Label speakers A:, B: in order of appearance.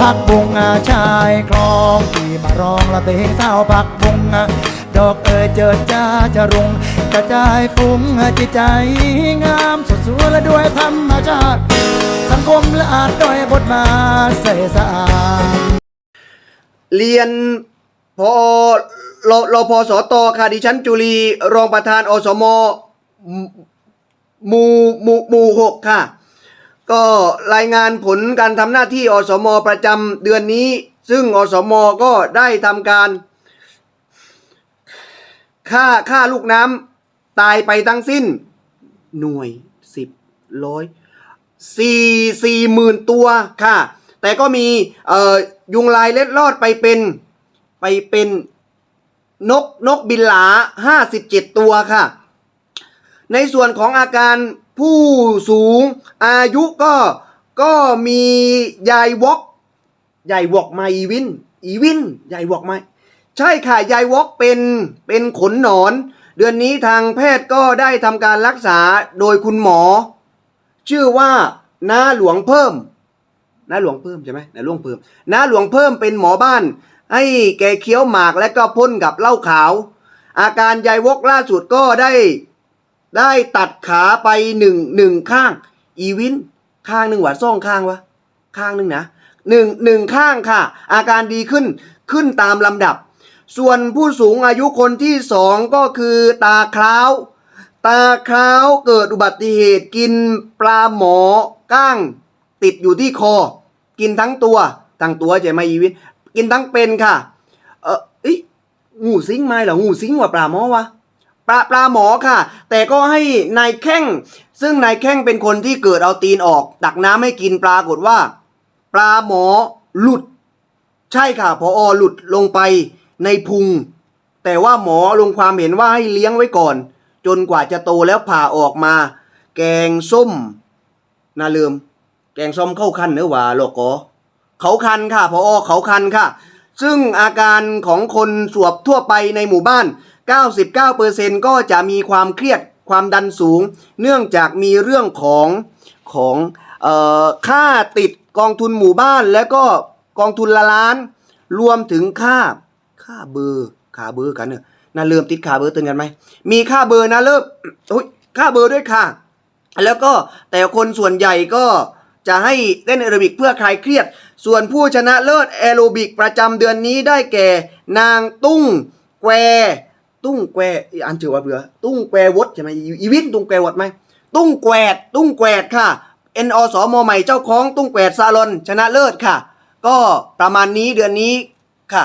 A: พักบุงอาชายคลองที่มาร้องละเพลงเศร้าพักบุงอาดอกเอ่ยเจิดจ้าจะรุงกระจายฟุ้งจิตใจงามสดสวยและด้วยธรรมชาติ สังคมและอาจด้อยบทมาใส่สะอาด
B: เรียนพอรรพสตค่ะดิฉันจุลีรองประธานอสมหมู่หมู่หมู่หกค่ะ ก็รายงานผลการทำหน้าที่อสมประจำเดือนนี้ ซึ่งอสมก็ได้ทำการค่าค่าลูกน้ำตายไปทั้งสิ้น หน่วยสิบร้อยสี่สี่หมื่นตัวค่ะ แต่ก็มีเอ่อยุงลายเล็ดลอดไปเป็นไปเป็นนกนกบินหลาห้าสิบเจ็ดตัวค่ะ ในส่วนของอาการ ผู้สูงอายุก็ก็มียายวอกยายวอกมาอีวิน อีวินยายวอกมาใช่ค่ะยายวอกเป็นเป็นขนหนอน เดือนนี้ทางแพทย์ก็ได้ทำการรักษาโดยคุณหมอ ชื่อว่าน้าหลวงเพิ่มน้าหลวงเพิ่มใช่ไหมน้าหลวงเพิ่มน้าหลวงเพิ่มเป็นหมอบ้าน ให้แกเคี้ยวหมากและก็พ่นกับเหล้าขาว อาการยายวอกล่าสุดก็ได้ ได้ตัดขาไปหนึ่งหนึ่งข้าง อีวินข้างหนึ่งหว่าซ่องข้างวะข้างหนึ่งนะหนึ่งหนึ่งข้างค่ะ อาการดีขึ้นขึ้นตามลำดับ ส่วนผู้สูงอายุคนที่สองก็คือตาคล้าว ตาคล้าวเกิดอุบัติเหตุกินปลาหมอก้าง ติดอยู่ที่คอ กินทั้งตัว ทั้งตัวใช่ไหมอีวินกินทั้งเป็นค่ะ เออองูซิงไหมเหรองูซิงว่าปลาหมอวะ ปลาปลาหมอค่ะ แต่ก็ให้นายแข้ง ซึ่งนายแข้งเป็นคนที่เกิดเอาตีนออก ตักน้ำให้กินปรากฏว่า ปลาหมอหลุด ใช่ค่ะพออหลุดลงไปในพุง แต่ว่าหมอลงความเห็นว่าให้เลี้ยงไว้ก่อน จนกว่าจะโตแล้วผ่าออกมา แกงส้มน่าลืม แกงส้มเข้าคันเนื้อว่าโลกอเขาคันค่ะพออเขาคันค่ะ ซึ่งอาการของคนสวบทั่วไปในหมู่บ้าน 99%ก็จะมีความเครียดความดันสูง เนื่องจากมีเรื่องของของออค่าติดกองทุนหมู่บ้าน แล้วก็กองทุนละล้าน รวมถึงค่าค่าเบอร์ค่าเบอร์กันเนอะน่าเริ่มติดค่าเบอร์เตือนกันไหมมีค่าเบอร์นะเริ่มอุ้ยค่าเบอร์ด้วยค่ะ แล้วก็แต่คนส่วนใหญ่ก็จะให้เต้นแอโรบิกเพื่อคลายเครียด ส่วนผู้ชนะเลิศแอโรบิกประจำเดือนนี้ได้แก่ นางตุ้งแคว ตุ้งแควอันเจอว่าเบื่อตุ้งแคววดใช่ไหมอีวินตุ้งแคววดไหมตุ้งแควดตุ้งแควดค่ะเอ็นอสมใหม่เจ้าของตุ้งแควดซาลอนชนะเลิศค่ะ ก็ประมาณนี้เดือนนี้ค่ะ